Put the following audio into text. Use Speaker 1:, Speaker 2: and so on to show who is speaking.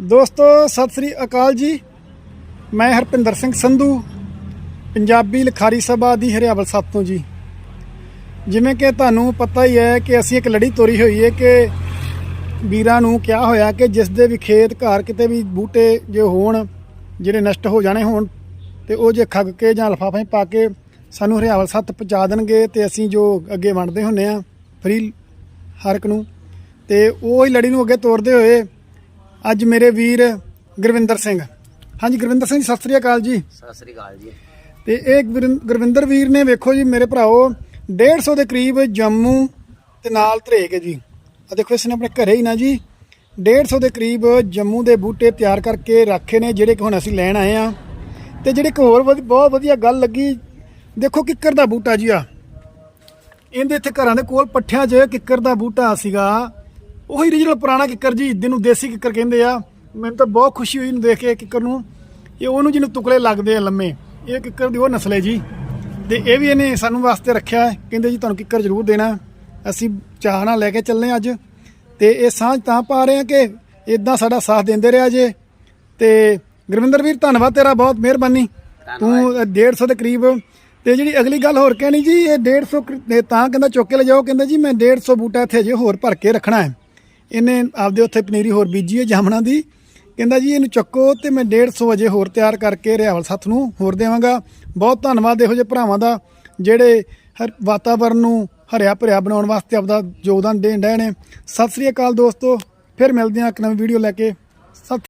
Speaker 1: ਦੋਸਤੋ, ਸਤਿ ਸ੍ਰੀ ਅਕਾਲ ਜੀ। ਮੈਂ ਹਰਪਿੰਦਰ ਸਿੰਘ ਸੰਧੂ, ਪੰਜਾਬੀ ਲਿਖਾਰੀ ਸਭਾ ਦੀ ਹਰਿਆਵਲ ਸੱਤ ਤੋਂ ਜੀ। ਜਿਵੇਂ ਕਿ ਤੁਹਾਨੂੰ ਪਤਾ ਹੀ ਹੈ ਕਿ ਅਸੀਂ ਇੱਕ ਲੜੀ ਤੋਰੀ ਹੋਈ ਹੈ ਕਿ ਵੀਰਾਂ ਨੂੰ ਕਿਹਾ ਹੋਇਆ ਕਿ ਜਿਸ ਦੇ ਵੀ ਖੇਤ, ਘਰ ਕਿਤੇ ਵੀ ਬੂਟੇ ਜੇ ਹੋਣ, ਜਿਹੜੇ ਨਸ਼ਟ ਹੋ ਜਾਣੇ ਹੋਣ, ਤੇ ਉਹ ਜੇ ਖੱਗ ਕੇ ਜਾਂ ਲਫਾਫੇ ਪਾ ਕੇ ਸਾਨੂੰ ਹਰਿਆਵਲ ਸੱਤ ਪਹੁੰਚਾ ਦੇਣਗੇ ਤੇ ਅਸੀਂ ਜੋ ਅੱਗੇ ਵੰਡਦੇ ਹੁੰਨੇ ਆ ਫਰੀ ਹਰ ਇੱਕ ਨੂੰ। ਤੇ ਉਹ ਹੀ ਲੜੀ ਨੂੰ ਅੱਗੇ ਤੋਰਦੇ ਹੋਏ ਅੱਜ ਮੇਰੇ ਵੀਰ ਗੁਰਵਿੰਦਰ ਸਿੰਘ। ਹਾਂਜੀ ਗੁਰਵਿੰਦਰ ਸਿੰਘ ਜੀ ਸਤਿ ਸ੍ਰੀ ਅਕਾਲ ਜੀ।
Speaker 2: ਸਤਿ ਸ੍ਰੀ ਅਕਾਲ ਜੀ।
Speaker 1: ਤੇ ਇਹ ਗੁਰਿੰ- ਗੁਰਵਿੰਦਰ ਵੀਰ ਨੇ ਵੇਖੋ ਜੀ ਮੇਰੇ ਭਰਾਓ 150 ਦੇ ਕਰੀਬ ਜੰਮੂ ਤੇ ਨਾਲ ਧਰੇਕ ਹੈ ਜੀ। ਆ ਦੇਖੋ ਇਸ ਨੇ ਆਪਣੇ ਘਰੇ ਹੀ ਨਾ ਜੀ 150 ਦੇ ਕਰੀਬ ਜੰਮੂ ਦੇ ਬੂਟੇ ਤਿਆਰ ਕਰਕੇ ਰੱਖੇ ਨੇ ਜਿਹੜੇ ਕਿ ਹੁਣ ਅਸੀਂ ਲੈਣ ਆਏ ਆ ਤੇ ਜਿਹੜੇ ਇੱਕ ਹੋਰ ਵਧੀ- ਬਹੁਤ ਵਧੀਆ ਗੱਲ ਲੱਗੀ ਦੇਖੋ ਕਿੱਕਰ ਦਾ ਬੂਟਾ ਜੀ ਆ ਇਹਦੇ ਇੱਥੇ ਘਰਾਂ ਦੇ ਕੋਲ ਪੱਠਿਆਂ 'ਚ ਕਿੱਕਰ ਦਾ ਬੂਟਾ ਸੀਗਾ। ਉਹੀ ਰੀਜਨਲ ਪੁਰਾਣਾ ਕਿੱਕਰ ਜੀ ਜਿਹਨੂੰ ਦੇਸੀ ਕਿੱਕਰ ਕਹਿੰਦੇ ਆ। ਮੈਨੂੰ ਤਾਂ ਬਹੁਤ ਖੁਸ਼ੀ ਹੋਈ ਇਹਨੂੰ ਦੇਖ ਕੇ ਕਿੱਕਰ ਨੂੰ। ਇਹ ਉਹਨੂੰ ਜਿਹਨੂੰ ਟੁਕੜੇ ਲੱਗਦੇ ਆ ਲੰਮੇ ਇਹ ਕਿੱਕਰ ਦੀ ਉਹ ਨਸਲ ਹੈ ਜੀ। ਤੇ ਇਹ ਵੀ ਇਹਨੇ ਸਾਨੂੰ ਵਾਸਤੇ ਰੱਖਿਆ ਕਹਿੰਦੇ ਜੀ ਤੁਹਾਨੂੰ ਕਿੱਕਰ ਜ਼ਰੂਰ ਦੇਣਾ ਅਸੀਂ ਚਾਹ ਨਾਲ ਲੈ ਕੇ ਚੱਲਨੇ ਅੱਜ। ਤੇ ਇਹ ਸਾਂਝ ਤਾਂ ਪਾ ਰਹੇ ਆ ਕਿ ਇਦਾਂ ਸਾਡਾ ਸਾਥ ਦਿੰਦੇ ਰਿਹਾ ਜੇ। ਤੇ ਗੁਰਵਿੰਦਰ ਵੀਰ ਧੰਨਵਾਦ ਤੇਰਾ ਬਹੁਤ ਮਿਹਰਬਾਨੀ। ਤੂੰ 150 ਦੇ ਕਰੀਬ। ਤੇ ਜਿਹੜੀ ਅਗਲੀ ਗੱਲ ਹੋਰ ਕਹਿਣੀ ਜੀ ਇਹ 150 ਕ- ਇਹ ਤਾਂ ਕਹਿੰਦਾ ਚੁੱਕ ਕੇ ਲਿਜਾਓ ਕਹਿੰਦਾ ਜੀ ਮੈਂ 150 ਬੂਟਾ ਇੱਥੇ ਜੇ ਹੋਰ ਭਰ ਕੇ ਰੱਖਣਾ ਹੈ। ਇਹਨੇ ਆਪਦੇ ਉੱਥੇ ਪਨੀਰੀ ਹੋਰ ਬੀਜੀ ਹੈ ਜਾਮਣਾ ਦੀ। ਕਹਿੰਦਾ ਜੀ, ਇਹਨੂੰ ਚੱਕੋ ਤੇ ਮੈਂ 150 ਵਜੇ ਹੋਰ ਤਿਆਰ ਕਰਕੇ ਰਿਆਵਲ ਸੱਥ ਨੂੰ ਹੋਰ ਦੇਵਾਂਗਾ। ਬਹੁਤ ਧੰਨਵਾਦ ਇਹੋ ਜਿਹੇ ਭਰਾਵਾਂ ਦਾ, ਜਿਹੜੇ ਹਰ ਵਾਤਾਵਰਨ ਨੂੰ ਹਰਿਆ ਭਰਿਆ ਬਣਾਉਣ ਵਾਸਤੇ ਆਪਦਾ ਯੋਗਦਾਨ ਦੇਣ ਰਹੇ ਨੇ। ਸਤਿ ਸ੍ਰੀ ਅਕਾਲ ਦੋਸਤੋ, ਫਿਰ ਮਿਲਦੇ ਹਾਂ ਇੱਕ ਨਵੀਂ ਵੀਡੀਓ ਲੈ ਕੇ।